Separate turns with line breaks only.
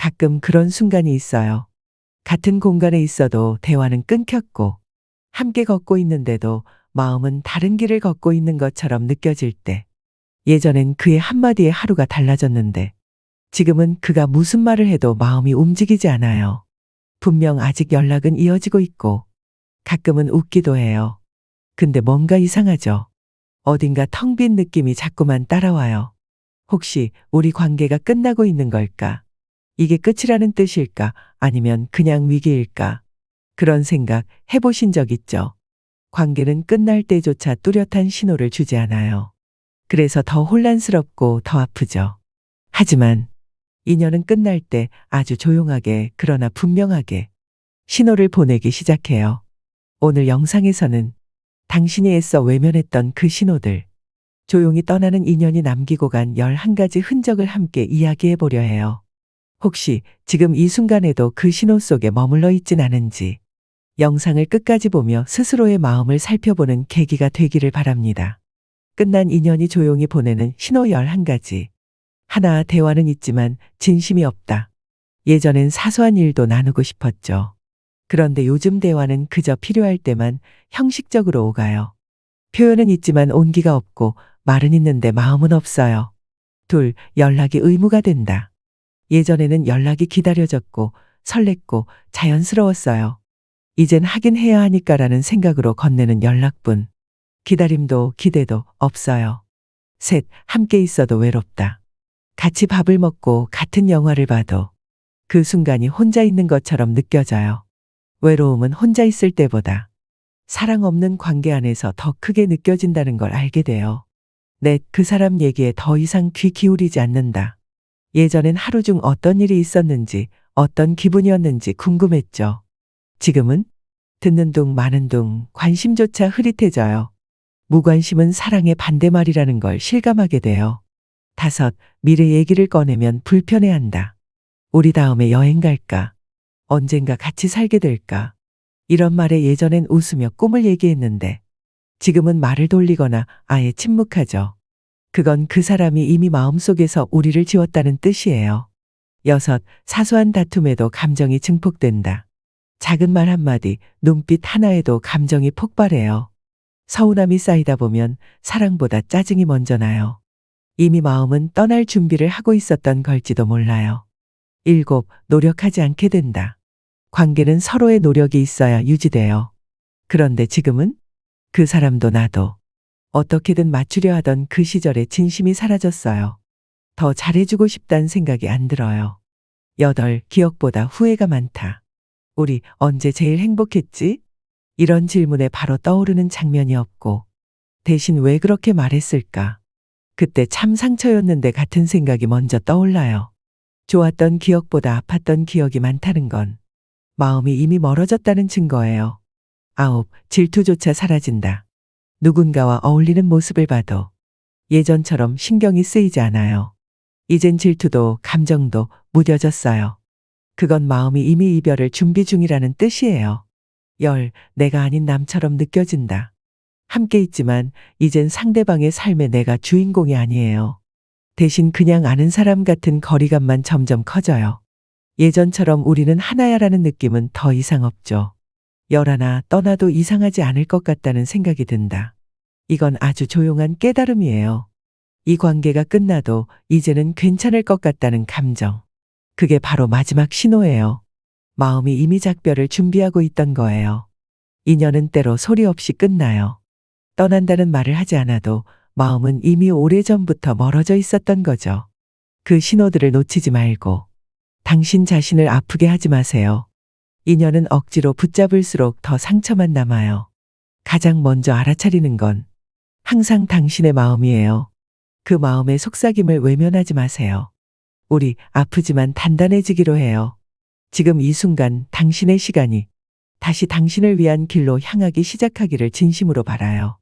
가끔 그런 순간이 있어요. 같은 공간에 있어도 대화는 끊겼고, 함께 걷고 있는데도 마음은 다른 길을 걷고 있는 것처럼 느껴질 때, 예전엔 그의 한마디에 하루가 달라졌는데, 지금은 그가 무슨 말을 해도 마음이 움직이지 않아요. 분명 아직 연락은 이어지고 있고, 가끔은 웃기도 해요. 근데 뭔가 이상하죠. 어딘가 텅 빈 느낌이 자꾸만 따라와요. 혹시 우리 관계가 끝나고 있는 걸까? 이게 끝이라는 뜻일까? 아니면 그냥 위기일까? 그런 생각 해보신 적 있죠? 관계는 끝날 때조차 뚜렷한 신호를 주지 않아요. 그래서 더 혼란스럽고 더 아프죠. 하지만 인연은 끝날 때 아주 조용하게 그러나 분명하게 신호를 보내기 시작해요. 오늘 영상에서는 당신이 애써 외면했던 그 신호들, 조용히 떠나는 인연이 남기고 간 11가지 흔적을 함께 이야기해 보려 해요. 혹시 지금 이 순간에도 그 신호 속에 머물러 있진 않은지 영상을 끝까지 보며 스스로의 마음을 살펴보는 계기가 되기를 바랍니다. 끝난 인연이 조용히 보내는 신호 11가지. 하나 대화는 있지만 진심이 없다. 예전엔 사소한 일도 나누고 싶었죠. 그런데 요즘 대화는 그저 필요할 때만 형식적으로 오가요. 표현은 있지만 온기가 없고 말은 있는데 마음은 없어요. 둘, 연락이 의무가 된다. 예전에는 연락이 기다려졌고 설렜고 자연스러웠어요. 이젠 하긴 해야 하니까라는 생각으로 건네는 연락뿐. 기다림도 기대도 없어요. 셋, 함께 있어도 외롭다. 같이 밥을 먹고 같은 영화를 봐도 그 순간이 혼자 있는 것처럼 느껴져요. 외로움은 혼자 있을 때보다 사랑 없는 관계 안에서 더 크게 느껴진다는 걸 알게 돼요. 넷, 그 사람 얘기에 더 이상 귀 기울이지 않는다. 예전엔 하루 중 어떤 일이 있었는지, 어떤 기분이었는지 궁금했죠. 지금은 듣는 둥 마는 둥 관심조차 흐릿해져요. 무관심은 사랑의 반대말이라는 걸 실감하게 돼요. 다섯, 미래 얘기를 꺼내면 불편해한다. 우리 다음에 여행 갈까? 언젠가 같이 살게 될까? 이런 말에 예전엔 웃으며 꿈을 얘기했는데 지금은 말을 돌리거나 아예 침묵하죠. 그건 그 사람이 이미 마음속에서 우리를 지웠다는 뜻이에요. 여섯, 사소한 다툼에도 감정이 증폭된다. 작은 말 한마디, 눈빛 하나에도 감정이 폭발해요. 서운함이 쌓이다 보면 사랑보다 짜증이 먼저 나요. 이미 마음은 떠날 준비를 하고 있었던 걸지도 몰라요. 일곱, 노력하지 않게 된다. 관계는 서로의 노력이 있어야 유지돼요. 그런데 지금은 그 사람도 나도 어떻게든 맞추려 하던 그 시절의 진심이 사라졌어요. 더 잘해주고 싶단 생각이 안 들어요. 여덟, 기억보다 후회가 많다. 우리 언제 제일 행복했지? 이런 질문에 바로 떠오르는 장면이 없고 대신 왜 그렇게 말했을까? 그때 참 상처였는데 같은 생각이 먼저 떠올라요. 좋았던 기억보다 아팠던 기억이 많다는 건 마음이 이미 멀어졌다는 증거예요. 아홉, 질투조차 사라진다. 누군가와 어울리는 모습을 봐도 예전처럼 신경이 쓰이지 않아요. 이젠 질투도 감정도 무뎌졌어요. 그건 마음이 이미 이별을 준비 중이라는 뜻이에요. 열, 내가 아닌 남처럼 느껴진다. 함께 있지만 이젠 상대방의 삶에 내가 주인공이 아니에요. 대신 그냥 아는 사람 같은 거리감만 점점 커져요. 예전처럼 우리는 하나야라는 느낌은 더 이상 없죠. 열하나 떠나도 이상하지 않을 것 같다는 생각이 든다. 이건 아주 조용한 깨달음이에요. 이 관계가 끝나도 이제는 괜찮을 것 같다는 감정. 그게 바로 마지막 신호예요. 마음이 이미 작별을 준비하고 있던 거예요. 인연은 때로 소리 없이 끝나요. 떠난다는 말을 하지 않아도 마음은 이미 오래전부터 멀어져 있었던 거죠. 그 신호들을 놓치지 말고 당신 자신을 아프게 하지 마세요. 인연은 억지로 붙잡을수록 더 상처만 남아요. 가장 먼저 알아차리는 건 항상 당신의 마음이에요. 그 마음의 속삭임을 외면하지 마세요. 우리 아프지만 단단해지기로 해요. 지금 이 순간 당신의 시간이 다시 당신을 위한 길로 향하기 시작하기를 진심으로 바라요.